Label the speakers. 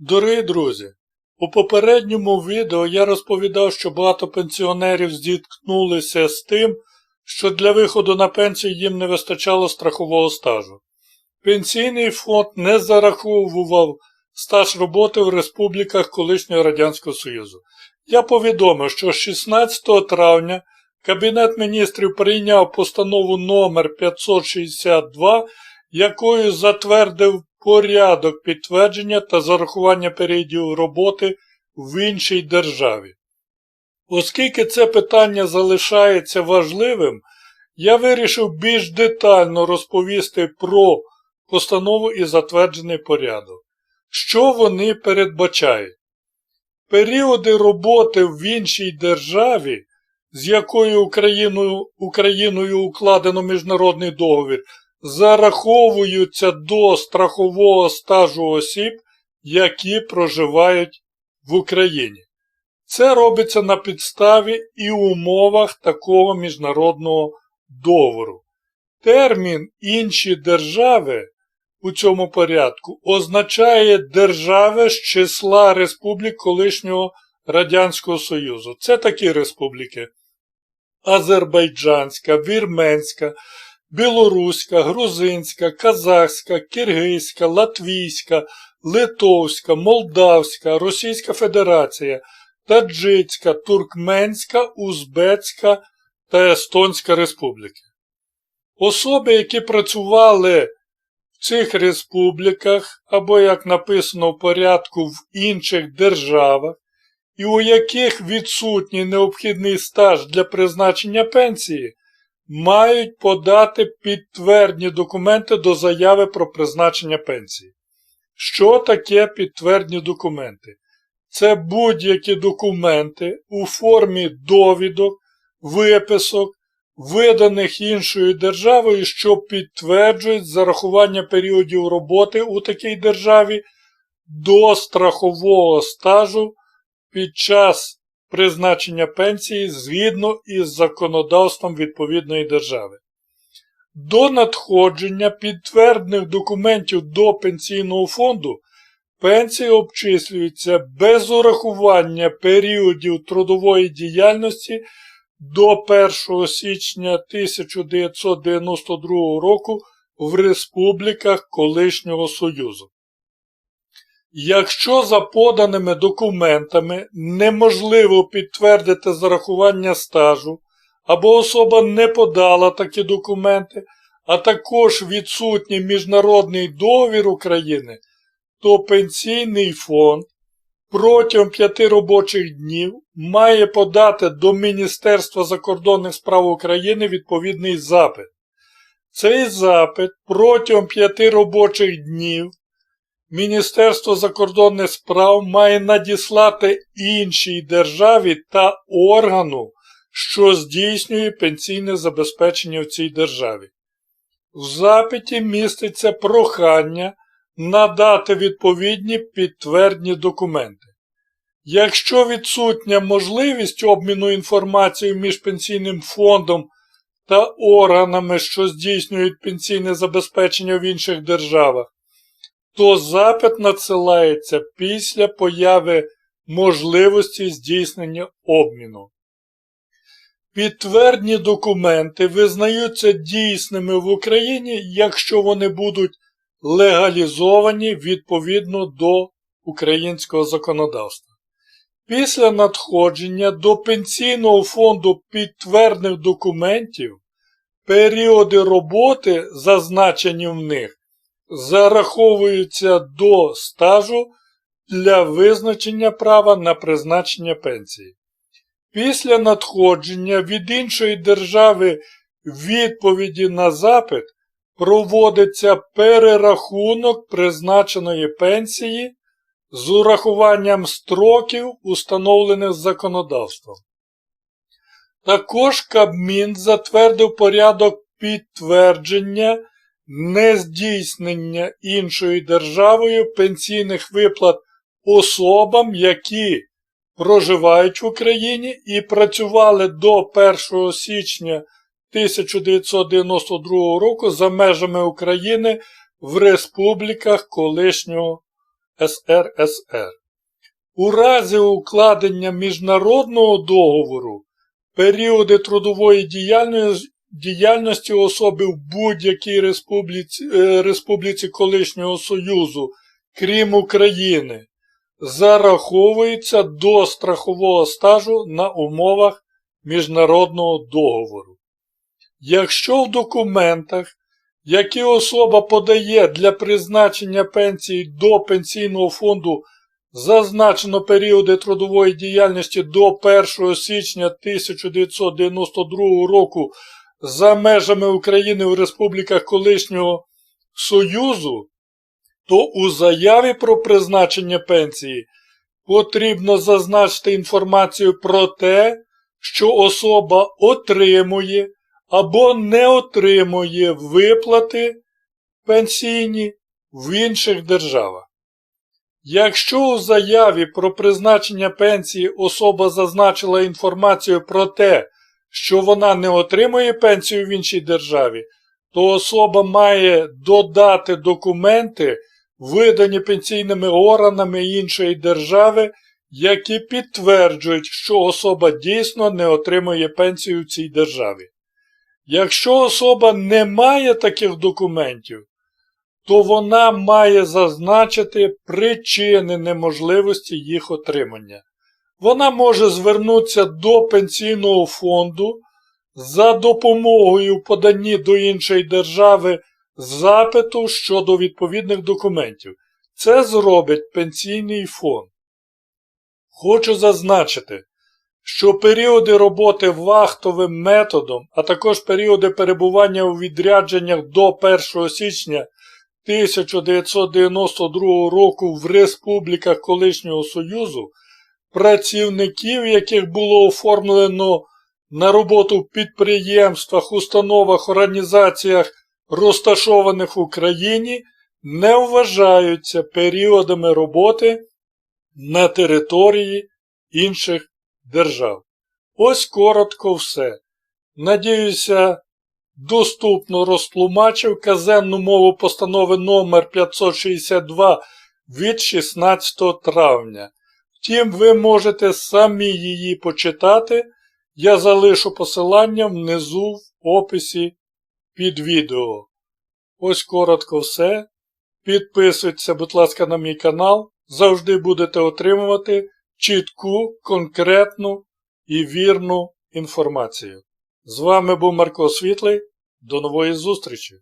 Speaker 1: Дорогі друзі, у попередньому відео я розповідав, що багато пенсіонерів зіткнулися з тим, що для виходу на пенсію їм не вистачало страхового стажу. Пенсійний фонд не зараховував стаж роботи в республіках колишнього Радянського Союзу. Я повідомив, що 16 травня Кабінет міністрів прийняв постанову номер 562, якою затвердив порядок підтвердження та зарахування періодів роботи в іншій державі. Оскільки це питання залишається важливим, я вирішив більш детально розповісти про постанову і затверджений порядок. Що вони передбачають? Періоди роботи в іншій державі, з якою Україною, Україною укладено міжнародний договір, зараховуються до страхового стажу осіб, які проживають в Україні. Це робиться на підставі і умовах такого міжнародного договору. Термін інші держави у цьому порядку означає держави з числа республік колишнього Радянського Союзу. Це такі республіки: Азербайджанська, Вірменська, Білоруська, Грузинська, Казахська, Киргизька, Латвійська, Литовська, Молдавська, Російська Федерація, Таджицька, Туркменська, Узбецька та Естонська Республіки. Особи, які працювали в цих республіках або, як написано в порядку, в інших державах, і у яких відсутній необхідний стаж для призначення пенсії, мають подати підтвердні документи до заяви про призначення пенсії. Що таке підтвердні документи? Це будь-які документи у формі довідок, виписок, виданих іншою державою, що підтверджують зарахування періодів роботи у такій державі до страхового стажу під час призначення пенсії згідно із законодавством відповідної держави. До надходження підтверджених документів до пенсійного фонду пенсії обчислюються без урахування періодів трудової діяльності до 1 січня 1992 року в республіках колишнього Союзу. Якщо за поданими документами неможливо підтвердити зарахування стажу, або особа не подала такі документи, а також відсутній міжнародний договір України, то Пенсійний фонд протягом п'яти робочих днів має подати до Міністерства закордонних справ України відповідний запит. Цей запит протягом п'яти робочих днів Міністерство закордонних справ має надіслати іншій державі та органу, що здійснює пенсійне забезпечення в цій державі. В запиті міститься прохання надати відповідні підтвердні документи. Якщо відсутня можливість обміну інформацією між пенсійним фондом та органами, що здійснюють пенсійне забезпечення в інших державах, то запит надсилається після появи можливості здійснення обміну. Підтвердні документи визнаються дійсними в Україні, якщо вони будуть легалізовані відповідно до українського законодавства. Після надходження до Пенсійного фонду підтвердних документів періоди роботи, зазначені в них, зараховуються до стажу для визначення права на призначення пенсії. Після надходження від іншої держави відповіді на запит проводиться перерахунок призначеної пенсії з урахуванням строків, установлених законодавством. Також Кабмін затвердив порядок підтвердження нездійснення іншою державою пенсійних виплат особам, які проживають в Україні і працювали до 1 січня 1992 року за межами України в республіках колишнього СРСР. У разі укладення міжнародного договору періоди трудової діяльності, особи в будь-якій республіці, е, республіці колишнього Союзу, крім України, зараховуються до страхового стажу на умовах міжнародного договору. Якщо в документах, які особа подає для призначення пенсії до пенсійного фонду, зазначено періоди трудової діяльності до 1 січня 1992 року за межами України в республіках колишнього Союзу, то у заяві про призначення пенсії потрібно зазначити інформацію про те, що особа отримує або не отримує виплати пенсійні в інших державах. Якщо у заяві про призначення пенсії особа зазначила інформацію про те, що вона не отримує пенсію в іншій державі, то особа має додати документи, видані пенсійними органами іншої держави, які підтверджують, що особа дійсно не отримує пенсію в цій державі. Якщо особа не має таких документів, то вона має зазначити причини неможливості їх отримання. Вона може звернутися до пенсійного фонду за допомогою в поданні до іншої держави запиту щодо відповідних документів. Це зробить пенсійний фонд. Хочу зазначити, що періоди роботи вахтовим методом, а також періоди перебування у відрядженнях до 1 січня 1992 року в республіках колишнього Союзу, працівників, яких було оформлено на роботу в підприємствах, установах, організаціях, розташованих в Україні, не вважаються періодами роботи на території інших держав. Ось коротко все. Надіюся, доступно розтлумачив казенну мову постанови номер 562 від 16 травня. Втім, ви можете самі її почитати. Я залишу посилання внизу в описі під відео. Ось коротко все. Підписуйтеся, будь ласка, на мій канал. Завжди будете отримувати чітку, конкретну і вірну інформацію. З вами був Марко Світлий. До нової зустрічі!